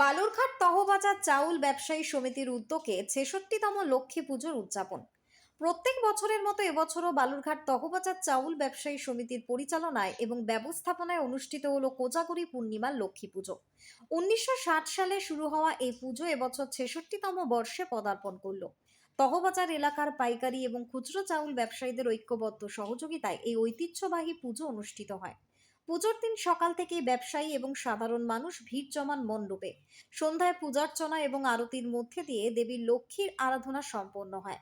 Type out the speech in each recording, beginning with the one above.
বালুরঘাট তহবাজার চাউল ব্যবসায়ী সমিতির উদ্যোগে ছেষট্টিতম লক্ষ্মী পুজোর উদযাপন। প্রত্যেক বছরের মতো এবছরও বালুরঘাট তহবাজার চাউল ব্যবসায়ী সমিতির পরিচালনায় এবং ব্যবস্থাপনায় অনুষ্ঠিত হলো কোজাগরী পূর্ণিমার লক্ষ্মী পুজো। উনিশশো ষাট সালে শুরু হওয়া এই পুজো এবছর ছেষট্টিতম বর্ষে পদার্পণ করল। তহবাজার এলাকার পাইকারি এবং খুচরো চাউল ব্যবসায়ীদের ঐক্যবদ্ধ সহযোগিতায় এই ঐতিহ্যবাহী পুজো অনুষ্ঠিত হয়। পুজোর দিন সকাল থেকেই ব্যবসায়ী এবং সাধারণ মানুষ ভিড় জমান মণ্ডপে। সন্ধ্যায় পূজার্চনা এবং আরতির মধ্যে দিয়ে দেবী লক্ষ্মীর আরাধনা সম্পন্ন হয়।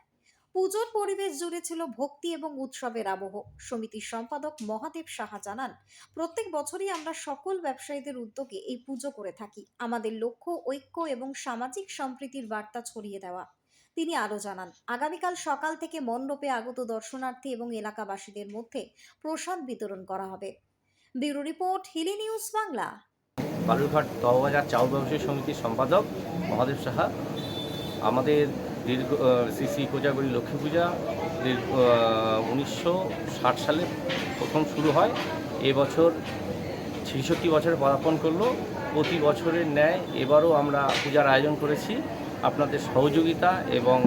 পুজোর পরিবেশ জুড়ে ছিল ভক্তি এবং উৎসবের আবহ। সমিতির সম্পাদক মহাদেব সাহা জানান, প্রত্যেক বছরই আমরা সকল ব্যবসায়ীদের উদ্যোগে এই পুজো করে থাকি। আমাদের লক্ষ্য, ঐক্য এবং সামাজিক সম্প্রীতির বার্তা ছড়িয়ে দেওয়া। তিনি আরও জানান, আগামীকাল সকাল থেকে মণ্ডপে আগত দর্শনার্থী এবং এলাকাবাসীদের মধ্যে প্রসাদ বিতরণ করা হবে। Bureau report, Hili news Bangla. Balurghat Tohbazar চাউল ব্যবসায়ী সমিতির সম্পাদক মহাদেব সাহা, আমাদের দীর্ঘ শ্রী শ্রী কোজাগরী লক্ষ্মী পূজা উনিশশো ষাট সালে প্রথম শুরু হয়। এবছর ছেষট্টি বছরে পদার্পণ করল। প্রতি বছরের ন্যায় এবারও আমরা পূজার আয়োজন করেছি। আপনাদের সহযোগিতা এবং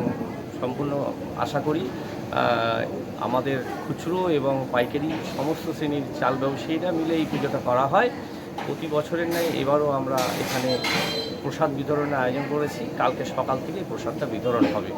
সম্পূর্ণ আশা করি আমাদের খুচরো এবং পাইকারি সমস্ত শ্রেণির চাল ব্যবসায়ীরা মিলে এই পুজোটা করা হয়। প্রতি বছরের ন্যায় এবারও আমরা এখানে প্রসাদ বিতরণের আয়োজন করেছি। কালকে সকাল থেকে প্রসাদটা বিতরণ হবে।